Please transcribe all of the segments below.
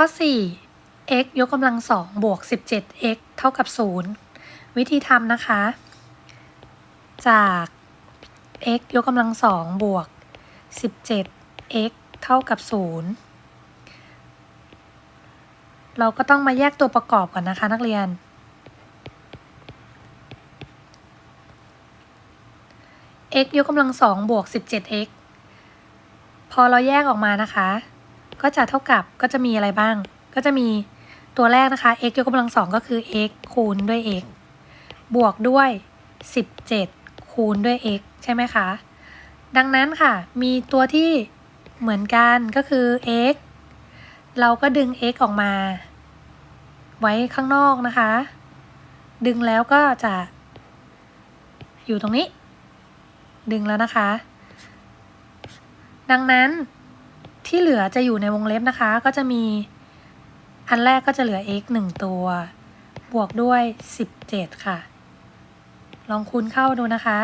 ข้อ 4 x ยกกำลังสองบวก 17x เท่ากับ 0 วิธีทำนะคะ จาก x ยกกำลังสองบวก 17x เท่ากับ 0 เราก็ต้องมาแยกตัวประกอบก่อนนะคะนักเรียน x ยกกำลังสองบวก 17x พอเราแยกออกมานะคะ ก็จะเท่ากับก็จะมีอะไรบ้าง ก็จะมีตัวแรกนะคะ x ยกกำลังสองก็คือ x คูณด้วย x บวกด้วย 17 คูณด้วย x ใช่ไหมคะ ดังนั้นค่ะ มีตัวที่เหมือนกันก็คือ x เราก็ดึง x ออกมา ไว้ข้างนอกนะคะ ดึงแล้วก็จะ อยู่ตรงนี้ ดึงแล้วนะคะ ดังนั้น ที่เหลือจะอยู่ในวงเล็บนะคะ ก็จะมีอันแรกก็จะเหลือ x 1 ตัว บวกด้วย 17 ค่ะ ลองคูณเข้าดูนะคะ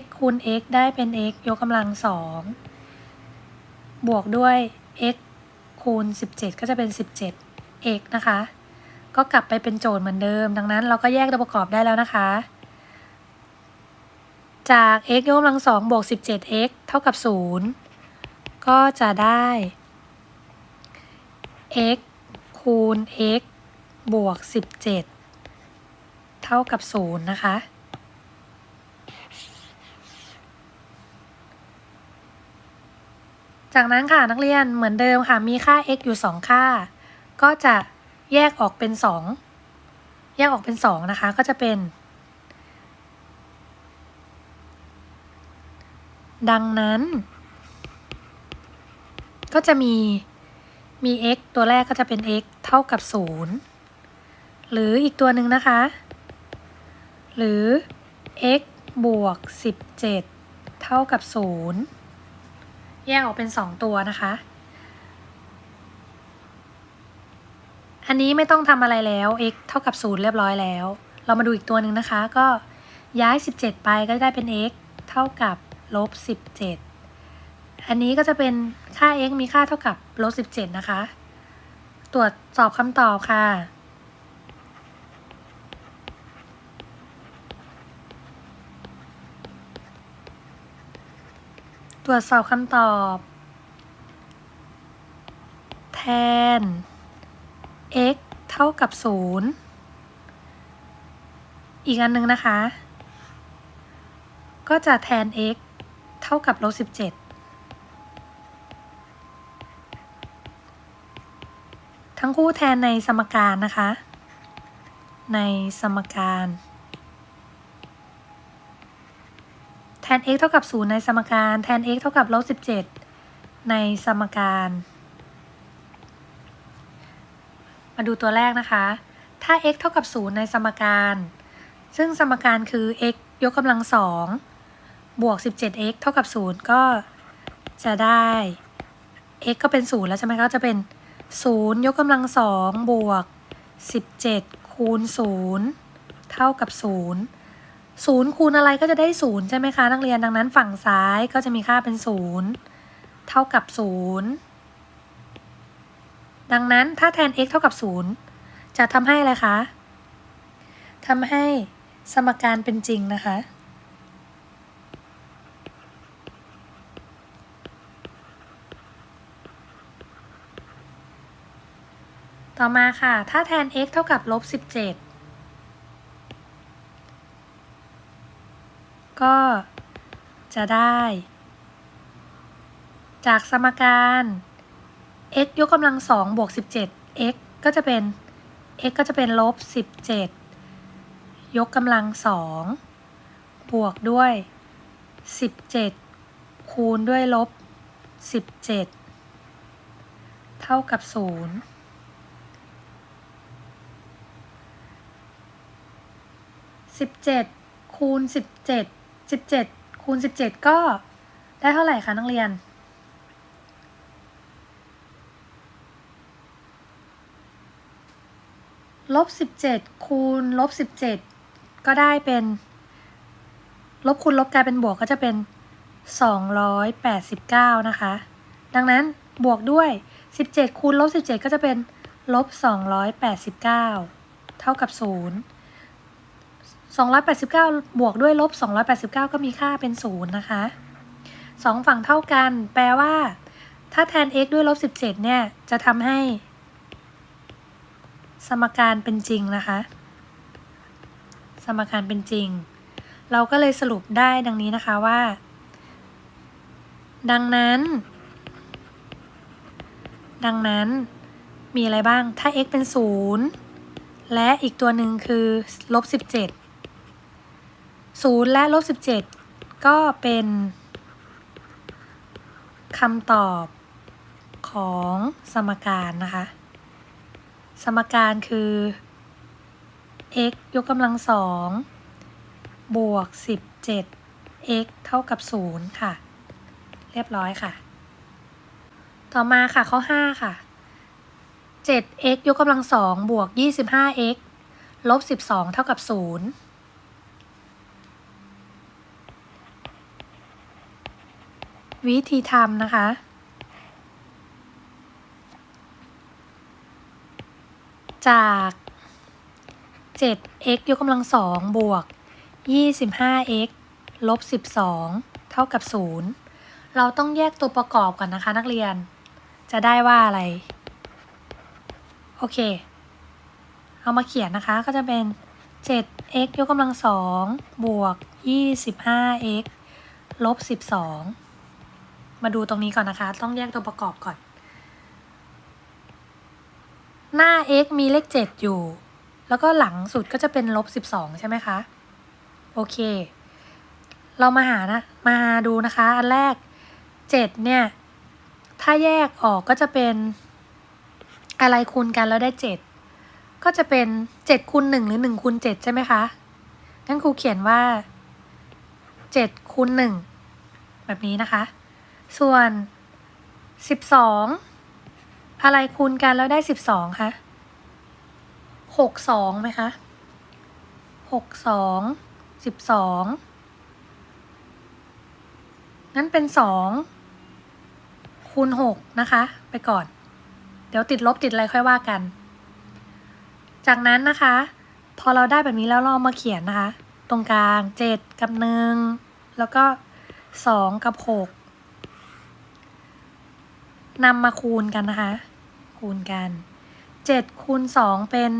x คูณ x ได้เป็น x ยกกำลัง2บวกด้วย x คูณ 17 ก็จะเป็น 17 x นะคะ ก็กลับไปเป็นโจทย์เหมือนเดิม ดังนั้นเราก็แยกตัวประกอบได้แล้วนะคะ จาก x ยกกำลังสองบวก 17x เท่ากับ 0 ก็จะได้ x คูณ x บวก 17 เท่ากับ 0 นะคะ จากนั้นค่ะนักเรียนเหมือนเดิมค่ะ มีค่า x อยู่ 2 ค่า ก็จะแยกออกเป็น 2 แยกออกเป็น 2 นะคะ ก็จะเป็น ดังนั้น ก็จะมีมี x ตัวแรกก็จะเป็น x เท่ากับ 0 หรืออีกตัวหนึ่งนะคะ หรือ x บวก 17 เท่ากับ 0 แยกออกเป็น 2 ตัวนะคะ อันนี้ไม่ต้องทำอะไรแล้ว x เท่ากับ 0 เรียบร้อยแล้ว เรามาดูอีกตัวหนึ่งนะคะ ก็ย้าย 17 ไปก็ได้เป็น x เท่ากับลบ 17 อันนี้ก็จะเป็นค่า x มีค่าเท่ากับลบ17 นะคะ ตรวจสอบคำตอบค่ะ ตรวจสอบคำตอบ แทน x เท่ากับ 0 อีกอันหนึ่งนะคะ ก็จะแทน x เท่ากับลบ17 ทั้งคู่แทนในสมการนะคะ ในสมการแทน x เท่ากับ 0 ในสมการ แทน x เท่ากับลบ17 ในสมการ มาดูตัวแรกนะคะ ถ้า x เท่ากับ 0 ในสมการ ซึ่งสมการคือ x ยกกำลังสองบวก 17x เท่ากับ 0 ก็จะได้ x ก็เป็น 0 แล้วใช่ไหมก็จะเป็น 0 ยกกำลังสองบวก 17 คูณ 0 เท่ากับ 0 0 คูณอะไรก็จะได้ 0 ใช่ไหมคะ นักเรียนดังนั้นฝั่งซ้ายก็จะมีค่าเป็น 0 เท่ากับ 0 ดังนั้นถ้าแทน x เท่ากับ 0 จะทำให้อะไรคะทำให้สมการเป็นจริงนะคะ ต่อมาค่ะ ถ้าแทน x เท่ากับลบ17 ก็จะได้ จากสมการ x ยกกำลังสองบวก17 x ก็จะเป็น x ก็จะเป็นลบ17 ยกกำลังสองบวกด้วย 17 คูณด้วยลบ17 เท่ากับ 0 สิบเจ็ดคูณสิบเจ็ดสิบเจ็ดคูณสิบเจ็ดก็ได้เท่าไหร่คะนักเรียนลบสิบเจ็ดคูณลบสิบเจ็ดก็ได้เป็น ลบคูณลบกลายเป็นบวกก็จะเป็นสองร้อยแปดสิบเก้านะคะ ดังนั้นบวกด้วย17คูณลบ17ก็จะเป็นลบ289เก้าเท่ากับ0 289 บวกด้วยลบ 289 ก็มีค่าเป็น 0 นะคะสองฝั่งเท่ากัน แปลว่า ถ้าแทน x ด้วยลบ 17 เนี่ย จะทำให้ สมการเป็นจริงนะคะ สมการเป็นจริง เราก็เลยสรุปได้ดังนี้นะคะว่า ดังนั้น ดังนั้น มีอะไรบ้าง ถ้า x เป็น 0 และอีกตัวหนึ่งคือลบ 17 0 และลบ 17 ก็เป็นคำตอบของสมการนะคะ สมการคือ x ยกกำลังสองบวก 17 x เท่ากับ 0 ค่ะ เรียบร้อยค่ะ ต่อมาค่ะข้อ 5 ค่ะ 7x ยกกำลังสองบวก 25x ลบ 12 เท่ากับ 0 วิธีทำนะคะ จาก 7x ยกกำลังสองบวก 25x ลบ 12 เท่ากับ 0 เราต้องแยกตัวประกอบก่อนนะคะนักเรียน จะได้ว่าอะไร โอเค เอามาเขียนนะคะก็จะเป็น 7x ยกกำลังสองบวก 25x ลบ 12 มาดูตรงนี้ก่อนนะคะ ต้องแยกตัวประกอบก่อน หน้า x มีเลข 7 อยู่ แล้วก็หลังสุดก็จะเป็นลบ 12 ใช่ไหมคะ โอเค เรามาหานะ มาดูนะคะ อันแรก 7 เนี่ย ถ้าแยกออกก็จะเป็นอะไรคูณกันแล้วได้ 7 ก็จะเป็น 7คูณ1หรือ1คูณ7ใช่ไหมคะนั่นครูเขียนว่า7คูณ1แบบนี้นะคะ ส่วน12อะไรคูณกันแล้วได้12คะ62ไหมคะ62 12งั้นเป็น2คูณ6นะคะ ไปก่อน เดี๋ยวติดลบติดอะไรค่อยว่ากัน จากนั้นนะคะ พอเราได้แบบนี้แล้วเรามาเขียนนะคะ ตรงกลาง7กับ1แล้วก็2กับ6 นำมาคูณกันนะคะ คูณกัน7คูณ2เป็น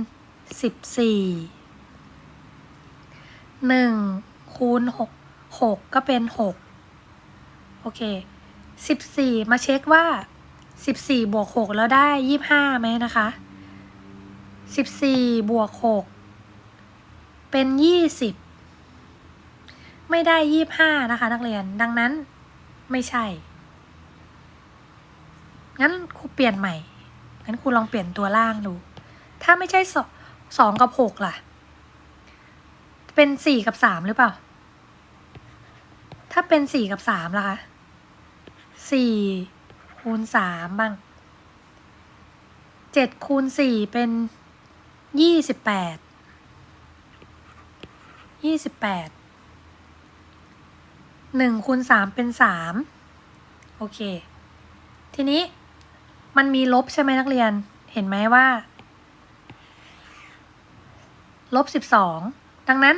14 1คูณ6 6ก็เป็น6โอเค14มาเช็คว่า14บวก6แล้วได้25ไหมนะคะ14บวก6เป็น20ไม่ได้25นะคะ นักเรียนดังนั้นไม่ใช่ งั้นครูเปลี่ยนใหม่ งั้นครูลองเปลี่ยนตัวล่างดู ถ้าไม่ใช่สสองกับหกล่ะ เป็นสี่กับสามหรือเปล่า ถ้าเป็นสี่กับสามล่ะคะสี่คูณสามบ้างเจ็ดคูณสี่เป็นยี่สิบแปดยี่สิบแปดหนึ่งคูณสามเป็นสามโอเค ทีนี้ มันมีลบใช่ไหมนักเรียน เห็นไหมว่า ลบสิบสอง ดังนั้น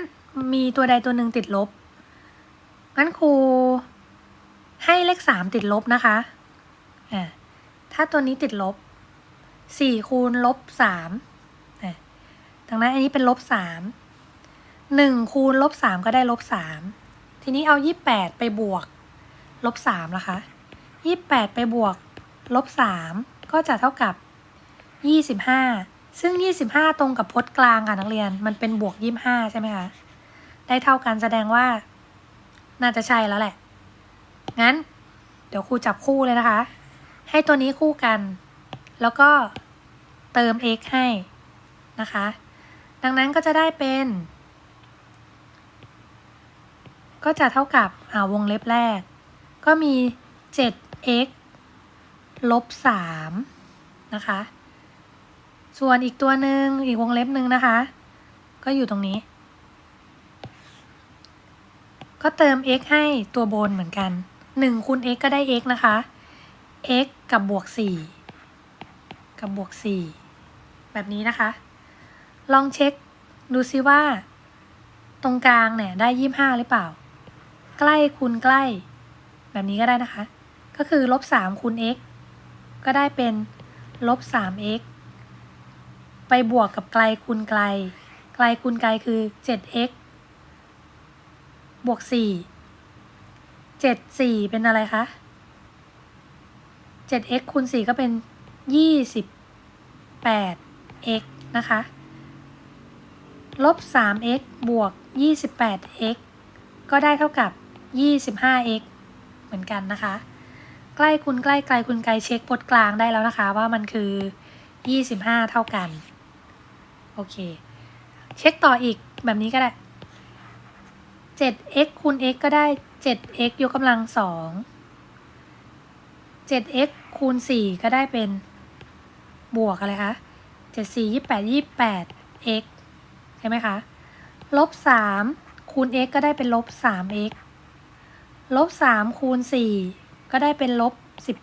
มีตัวใดตัวหนึ่งติดลบ งั้นครูให้เลขสามติดลบนะคะอ่าถ้าตัวนี้ติดลบสี่คูณลบสามดังนั้นอันนี้เป็นลบสาม หนึ่งคูณลบสามก็ได้ลบสาม ทีนี้เอายี่แปดไปบวก ลบสามละคะยี่แปดไปบวก ลบสามก็จะเท่ากับยี่สิบห้าซึ่งยี่สิบห้าตรงกับพจน์กลางค่ะนักเรียน มันเป็นบวกยี่ห้าใช่ไหมคะ ได้เท่ากันแสดงว่า น่าจะใช่แล้วแหละ งั้น เดี๋ยวครูจับคู่เลยนะคะ ให้ตัวนี้คู่กัน แล้วก็เติม x ให้นะคะ ดังนั้นก็จะได้เป็น ก็จะเท่ากับอ่าวงเล็บแรก ก็มี 7x ลบ3นะคะ ส่วนอีกตัวหนึ่งอีกวงเล็บหนึ่งนะคะ ก็อยู่ตรงนี้ ก็เติม x ให้ตัวบนเหมือนกัน1คูณ x ก็ได้ x นะคะ x กับบวก 4 กับบวกสี่แบบนี้นะคะ ลองเช็คดูซิว่า ตรงกลางเนี่ยได้ยี่ห้าหรือเปล่า ใกล้คูณใกล้ แบบนี้ก็ได้นะคะ ก็คือลบสามคูณ x ก็ได้เป็นลบสาม x ไปบวกกับไกลคูณไกล ไกลคูณไกลคือ 7x บวก 4 7 4 เป็นอะไรคะ 7x คูณ 4 ก็เป็น 28x นะคะ ลบ 3x บวก 28x ก็ได้เท่ากับ 25x เหมือนกันนะคะ ใกล้คูณใกล้ไกลคูณไกลเช็คพจน์กลางได้แล้วนะคะ ว่ามันคือ 25 เท่ากัน โอเค เช็คต่ออีกแบบนี้ก็ได้ 7x คูณ x ก็ได้ 7x ยกกำลังสอง 7x คูณ 4 ก็ได้เป็นบวกอะไรคะ 7 4 28 28 x ใช่ไหมคะ ลบ 3 คูณ x ก็ได้เป็นลบ 3x ลบ 3 คูณ 4 ก็ได้เป็นลบ12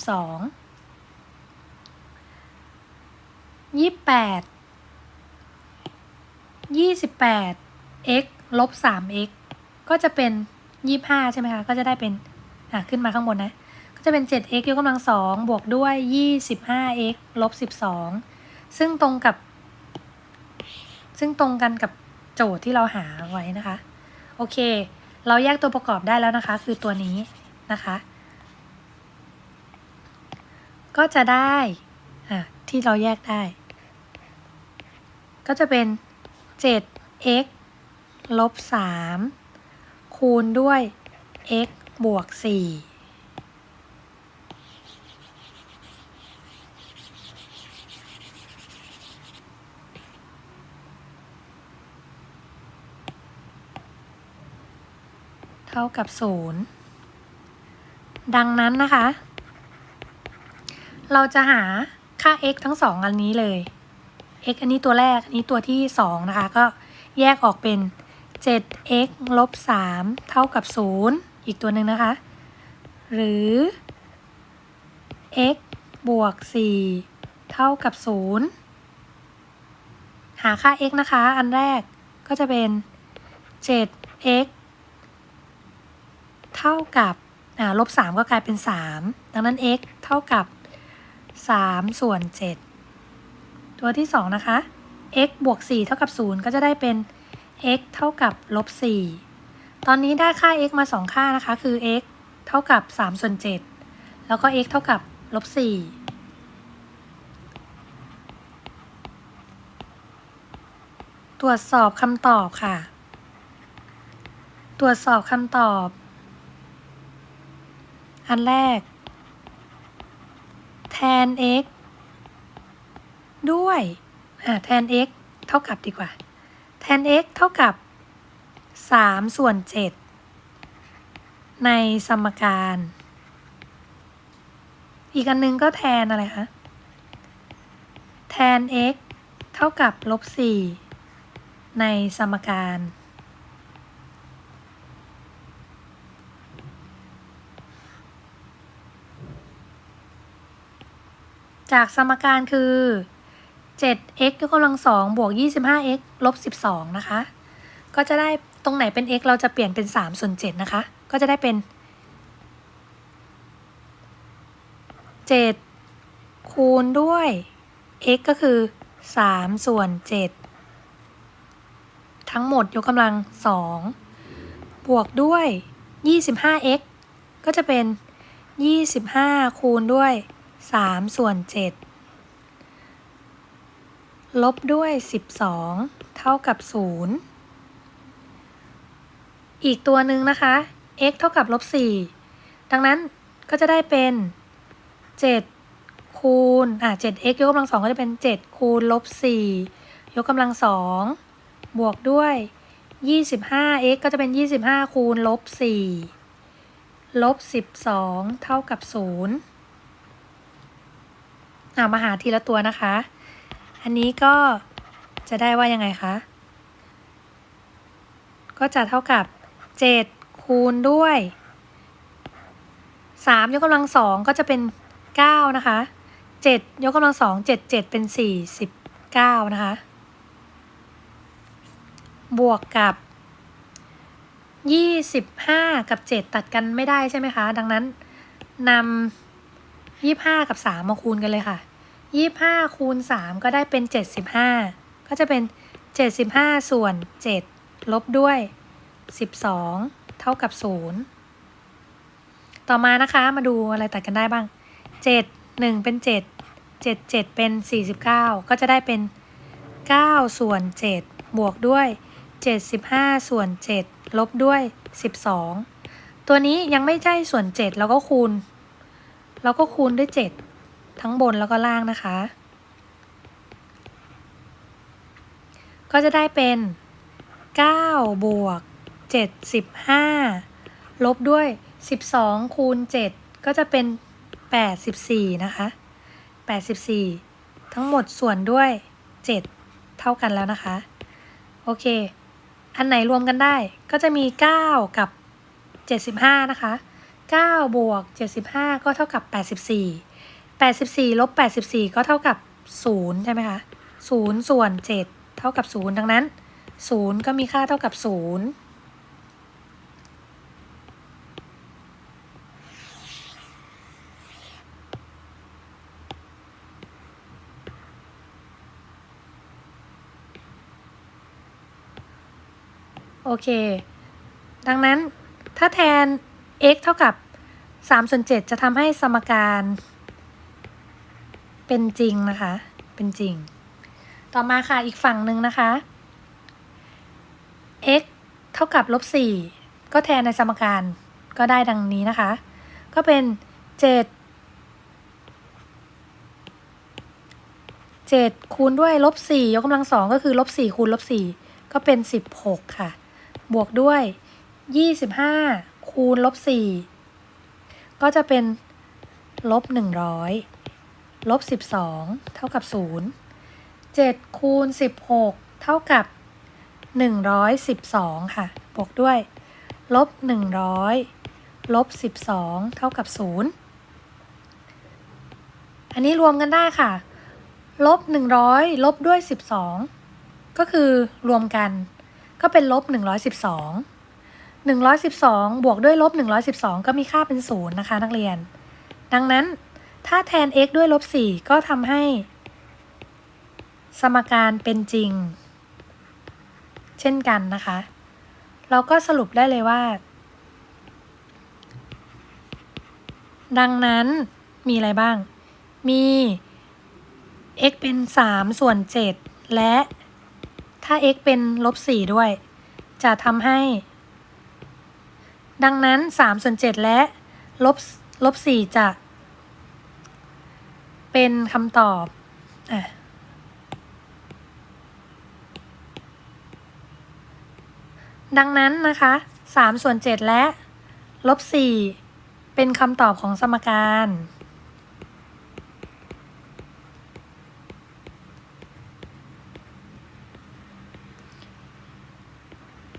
28 28 x ลบ 3x ก็จะเป็น25ใช่ไหมคะ ก็จะได้เป็น อะ ขึ้นมาข้างบนนะ ก็จะเป็น 7x ยกกำลังสองบวกด้วย 25x ลบ12ซึ่งตรงกับ ซึ่งตรงกันกับโจทย์ที่เราหาไว้นะคะ โอเค เราแยกตัวประกอบได้แล้วนะคะ คือตัวนี้นะคะ ก็จะได้อะที่เราแยกได้ ก็จะเป็น 7x ลบ 3 คูณด้วย x บวก 4เท่ากับ 0 ดังนั้นนะคะ เราจะหาค่า x ทั้งสองอันนี้เลย x อันนี้ตัวแรก อันนี้ตัวที่ 2 นะคะ ก็แยกออกเป็น 7x ลบ 3 เท่ากับ 0 อีกตัวหนึ่งนะคะ หรือ x บวก 4 เท่ากับ 0 หาค่า x นะคะ อันแรกก็จะเป็น 7x เท่ากับอ่าลบ 3 ก็กลายเป็น 3 ดังนั้น x เท่ากับ 3 ส่วน 7 ตัวที่ 2 นะคะ x บวก 4 เท่ากับ 0 ก็จะได้เป็น x เท่ากับลบ 4 ตอนนี้ได้ค่า x มา 2 ค่านะคะ คือ x เท่ากับ 3 ส่วน 7 แล้วก็ x เท่ากับลบ 4ตรวจสอบคำตอบค่ะ ตรวจสอบคำตอบ อันแรก แทน x ด้วยอ่าแทน x เท่ากับดีกว่า แทน x เท่ากับ 3 ส่วน 7 ในสมการ อีกอันนึงก็แทนอะไรคะ แทน x เท่ากับลบ4ในสมการ จากสมการคือ 7x ยกกำลังสองบวก 25x ลบ 12 นะคะ ก็จะได้ตรงไหนเป็น x เราจะเปลี่ยนเป็น 3 ส่วน 7 นะคะ ก็จะได้เป็น 7 คูณด้วย x ก็คือ 3 ส่วน 7 ทั้งหมดยกกำลัง 2 บวกด้วย 25x ก็จะเป็น 25 คูณด้วย 3ส่วน7ลบด้วย12เท่ากับ0อีกตัวหนึ่งนะคะ x เท่ากับลบ4ดังนั้นก็จะได้เป็น7คูณอะ 7x ยกกำลังสองก็จะเป็น7คูณลบ4ยกกำลังสองบวกด้วย 25x ก็จะเป็น25คูณลบ4ลบ12เท่ากับ 0อะมาหาทีละตัวนะคะ อันนี้ก็จะได้ว่ายังไงคะ ก็จะเท่ากับ 7 คูณด้วย 3 ยกกำลังสองก็จะเป็น 9 นะคะเจ็ดยกกำลังสองเจ็ดเจ็ดเป็นสี่สิบเก้านะคะ บวกกับยี่สิบห้ากับเจ็ดตัดกันไม่ได้ใช่ไหมคะ ดังนั้นนำ ยี่ห้ากับสามมาคูณกันเลยค่ะยี่ห้าคูณสามก็ได้เป็นเจ็ดสิบห้าก็จะเป็นเจ็ดสิบห้าส่วนเจ็ดลบด้วยสิบสองเท่ากับศูนย์ต่อมานะคะมาดูอะไรตัดกันได้บ้างเจ็ดหนึ่งเป็นเจ็ดเจ็ดเจ็ดเป็นสี่สิบเก้าก็จะได้เป็นเก้าส่วนเจ็ดบวกด้วยเจ็ดสิบห้าส่วนเจ็ดลบด้วยสิบสองตัวนี้ยังไม่ใช่ส่วนเจ็ดเราก็คูณ เราก็คูณด้วยเจ็ดทั้งบนแล้วก็ล่างนะคะ ก็จะได้เป็น 9 บวก 75 ลบด้วย 12 คูณ 7 ก็จะเป็น 84 นะคะ 84 ทั้งหมดส่วนด้วย 7 เท่ากันแล้วนะคะ โอเค อันไหนรวมกันได้ก็จะมี 9 กับ 75 นะคะ 9บวก75 ก็เท่ากับ 84 84ลบ84 ก็เท่ากับ 0 ใช่ไหมคะ0ส่วน 7 เท่ากับ 0 ดังนั้น 0 ก็มีค่าเท่ากับ 0โอเค ดังนั้นถ้าแทน x เท่ากับ3ส่วน7จะทำให้สมการเป็นจริงนะคะ เป็นจริง ต่อมาค่ะอีกฝั่งหนึ่งนะคะ x เท่ากับลบ4ก็แทนในสมการก็ได้ดังนี้นะคะ ก็เป็น 7 7 คูณด้วยลบ4ยกกำลังสองก็คือลบ4คูณลบ4ก็เป็น 16 ค่ะ บวกด้วย 25 คูณลบ4ก็จะเป็นลบ100ลบ12เท่ากับ0 7คูณ16เท่ากับ112ค่ะ บวกด้วยลบ100ลบ12เท่ากับ0อันนี้รวมกันได้ค่ะ ลบ100ลบด้วย12ก็คือรวมกันก็เป็นลบ112 112 บวกด้วยลบ 112 ก็มีค่าเป็น 0 นะคะ นักเรียน ดังนั้นถ้าแทน x ด้วยลบ 4 ก็ทำให้ สมการเป็นจริง เช่นกันนะคะ เราก็สรุปได้เลยว่า ดังนั้นมีอะไรบ้าง มี x เป็น 3 ส่วน 7 และถ้า x เป็นลบ 4 ด้วย จะทำให้ ดังนั้น3ส่วน7และลบลบ4จะเป็นคำตอบอะดังนั้นนะคะ3ส่วน7และลบ4เป็นคำตอบของสมการ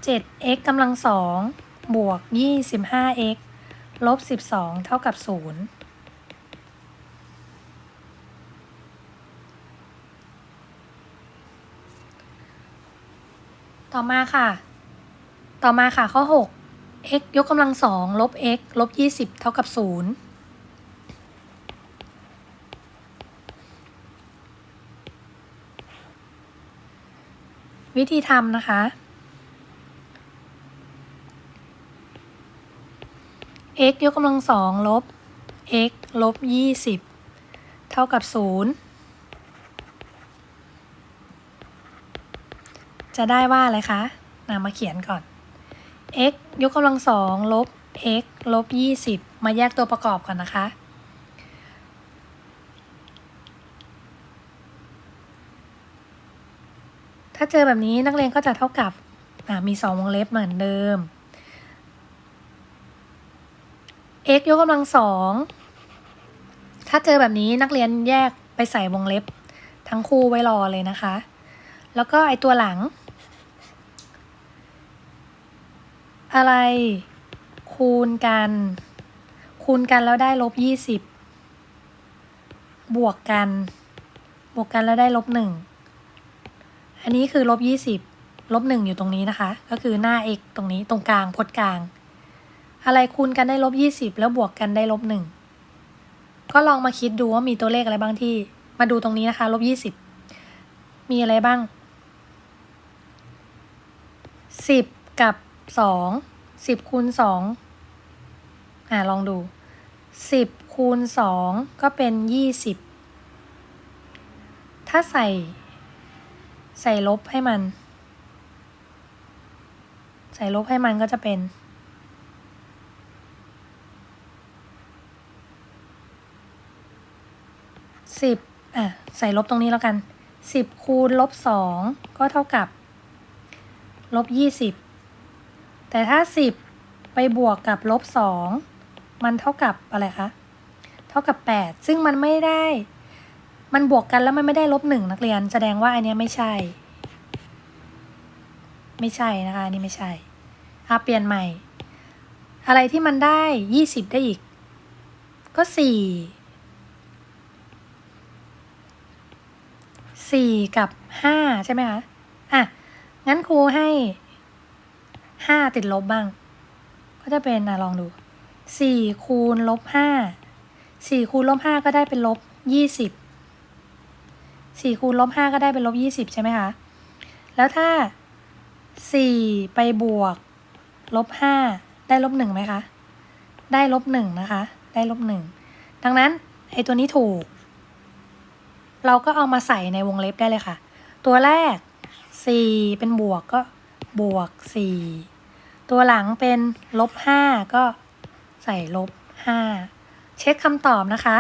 7x กำลังสอง บวก 25x ลบ 12 เท่ากับ 0ต่อมาค่ะ ต่อมาค่ะข้อ 6 x ยกกำลังสองลบ x ลบ 20 เท่ากับ 0 วิธีทำนะคะ x ยกกำลังสองลบ x ลบ20เท่ากับ0จะได้ว่าอะไรคะนามาเขียนก่อน x ยกกำลังสองลบ x ลบ20มาแยกตัวประกอบก่อนนะคะ ถ้าเจอแบบนี้นักเรียนก็จะเท่ากับมีสองวงเล็บเหมือนเดิม x ยกกำลังสอง ถ้าเจอแบบนี้นักเรียนแยกไปใส่วงเล็บ ทั้งคู่ไว้รอเลยนะคะ แล้วก็ไอตัวหลัง อะไร คูณกัน คูณกันแล้วได้ลบยี่สิบบวกกัน บวกกันแล้วได้ลบหนึ่ง อันนี้คือลบยี่สิบลบหนึ่งอยู่ตรงนี้นะคะ ก็คือหน้า x ตรงนี้ตรงกลางพจน์กลาง อะไรคูณกันได้ลบยี่สิบแล้วบวกกันได้ลบหนึ่งก็ลองมาคิดดูว่ามีตัวเลขอะไรบ้างที่ มาดูตรงนี้นะคะลบยี่สิบมีอะไรบ้างสิบกับสองสิบคูณสองอ่าลองดูสิบคูณสองก็เป็นยี่สิบถ้าใส่ ใส่ลบให้มัน ใส่ลบให้มันก็จะเป็น สิบอะใส่ลบตรงนี้แล้วกันสิบคูณลบสองก็เท่ากับลบยี่สิบแต่ถ้าสิบไปบวกกับลบสองมันเท่ากับอะไรคะ เท่ากับแปดซึ่งมันไม่ได้ มันบวกกันแล้วมันไม่ได้ลบหนึ่งนักเรียน แสดงว่าอันนี้ไม่ใช่ ไม่ใช่นะคะอันนี้ไม่ใช่อะเปลี่ยนใหม่ อะไรที่มันได้ยี่สิบได้อีก ก็สี่ สี่กับห้าใช่ไหมคะ อะ งั้นครูให้ห้าติดลบบ้าง ก็จะเป็นอะลองดูสี่คูณลบห้าสี่คูณลบห้าก็ได้เป็นลบยี่สิบสี่คูณลบห้าก็ได้เป็นลบยี่สิบใช่ไหมคะ แล้วถ้าสี่ไปบวกลบห้าได้ลบหนึ่งไหมคะ ได้ลบหนึ่งนะคะ ได้ลบหนึ่งดังนั้นไอตัวนี้ถูก เราก็เอามาใส่ในวงเล็บได้เลยค่ะ ตัวแรก 4 เป็นบวกก็บวก 4 ตัวหลังเป็นลบ 5 ก็ใส่ลบ 5 เช็คคำตอบนะคะ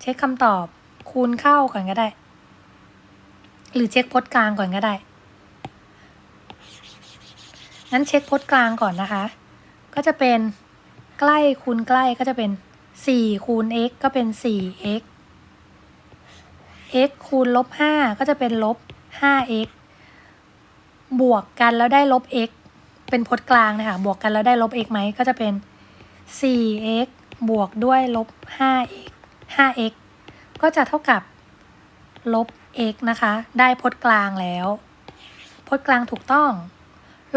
เช็คคำตอบคูณเข้าก่อนก็ได้ หรือเช็คพจน์กลางก่อนก็ได้ งั้นเช็คพจน์กลางก่อนนะคะ ก็จะเป็นใกล้คูณใกล้ก็จะเป็น4คูณ x ก็เป็น 4x x คูณลบห้าก็จะเป็นลบห้า x บวกกันแล้วได้ลบ x เป็นพจน์กลางนะคะ บวกกันแล้วได้ลบ x ไหมก็จะเป็น 4x บวกด้วยลบ 5x 5x ก็จะเท่ากับลบ x นะคะ ได้พจน์กลางแล้ว พจน์กลางถูกต้อง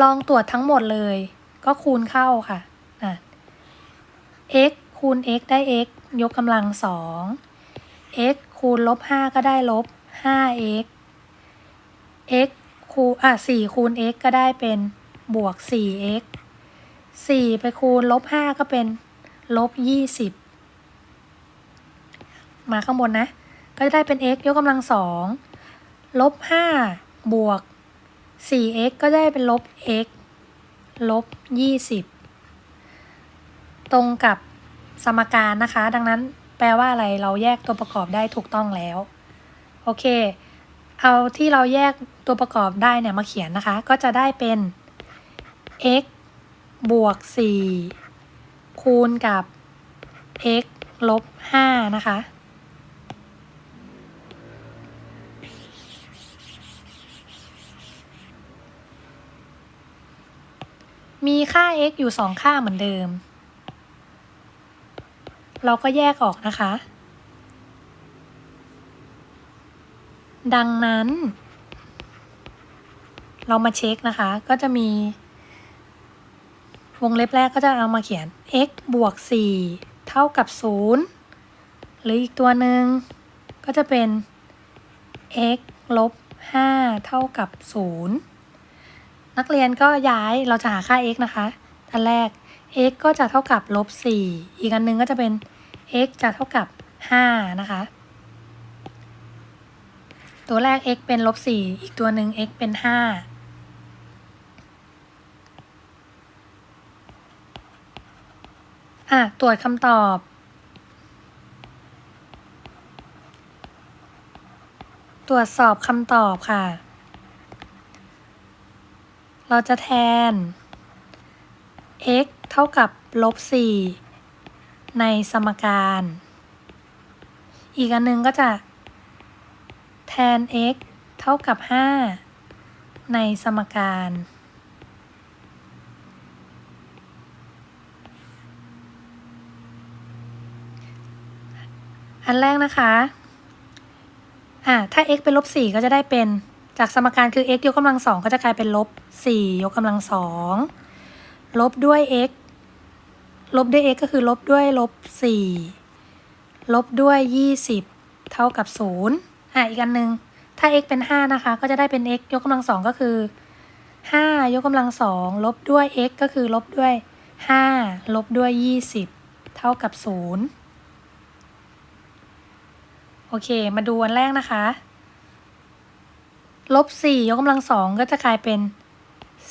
ลองตรวจทั้งหมดเลย ก็คูณเข้าค่ะอะ x คูณ x ได้ x ยกกำลังสอง x คูณลบห้าก็ได้ลบห้า x x คูณอะสี่คูณ x ก็ได้เป็นบวกสี่ x สี่ไปคูณลบห้าก็เป็นลบยี่สิบมาข้างบนนะ ก็จะได้เป็น x ยกกำลังสองลบห้าบวกสี่ x ก็ได้เป็นลบ x ลบยี่สิบตรงกับสมการนะคะ ดังนั้น ลว่าอะไรเราแยกตัวประกอบได้ถูกต้องแล้ว โอเค เอาที่เราแยกตัวประกอบได้เนี่ยมาเขียนนะคะ ก็จะได้เป็น x บวก 4 คูณกับ x ลบ 5 นะคะ มีค่า x อยู่ 2 ค่าเหมือนเดิม เราก็แยกออกนะคะ ดังนั้น เรามาเช็คนะคะ ก็จะมี วงเล็บแรกก็จะเอามาเขียน x บวก 4 เท่ากับ 0 หรืออีกตัวหนึ่งก็จะเป็น x ลบ 5 เท่ากับ 0 นักเรียนก็ย้ายเราจะหาค่า x นะคะ อันแรก x ก็จะเท่ากับลบ4อีกอันหนึงก็จะเป็น x จะเท่ากับ 5 นะคะ ตัวแรก x เป็นลบ4อีกตัวหนึ่ง x เป็น 5อะตรวจคำตอบ ตรวจสอบคำตอบค่ะ เราจะแทน x เท่ากับลบ4 ในสมการ อีกอันหนึงก็จะแทน x เท่ากับ 5 ในสมการ อันแรกนะคะ อ่าถ้า x เป็นลบสี่ก็จะได้เป็นจากสมการคือ x ยกกำลังสองก็จะกลายเป็นลบสี่ยกกำลังสองลบด้วย x ลบด้วย x ก็คือลบด้วยลบสี่ลบด้วยยี่สิบเท่ากับศูนย์อะอีกอันหนึ่งถ้า x เป็นห้านะคะ ก็จะได้เป็น x ยกกำลังสองก็คือห้ายกกำลังสองลบด้วย x ก็คือลบด้วยห้าลบด้วยยี่สิบเท่ากับศูนย์โอเค มาดูอันแรกนะคะ ลบสี่ยกกำลังสองก็จะกลายเป็น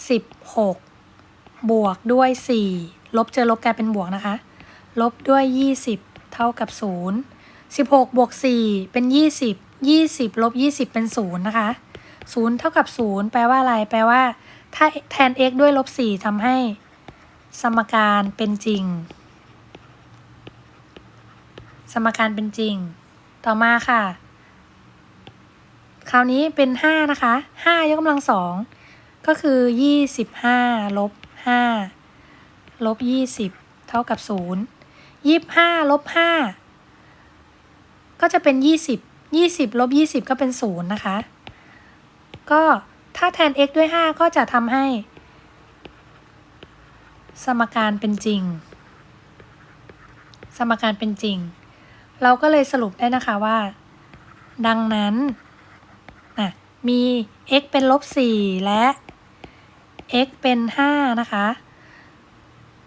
สิบหกบวกด้วยสี่ ลบเจอลบกลายเป็นบวกนะคะ ลบด้วยยี่สิบเท่ากับศูนย์สิบหกบวกสี่เป็นยี่สิบยี่สิบลบยี่สิบเป็นศูนย์นะคะศูนย์เท่ากับศูนย์แปลว่าอะไร แปลว่า ถ้าแทน x ด้วยลบสี่ทำให้ สมการเป็นจริง สมการเป็นจริง ต่อมาค่ะ คราวนี้เป็นห้านะคะห้ายกกำลังสองก็คือยี่สิบห้าลบห้า ลบยี่สิบเท่ากับศูนย์ยี่สิบห้าลบห้าก็จะเป็นยี่สิบยี่สิบลบยี่สิบก็เป็นศูนย์นะคะ ก็ถ้าแทน x ด้วยห้าก็จะทำให้ สมการเป็นจริง สมการเป็นจริง เราก็เลยสรุปได้นะคะว่า ดังนั้นอะมี x เป็นลบสี่และ x เป็นห้านะคะ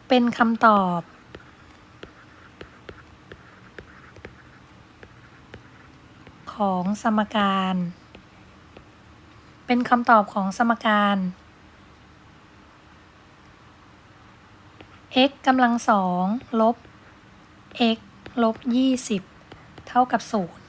เป็นคำตอบ ของสมการ เป็นคำตอบของสมการ x กำลังสองลบ x ลบยี่สิบเท่ากับศูนย์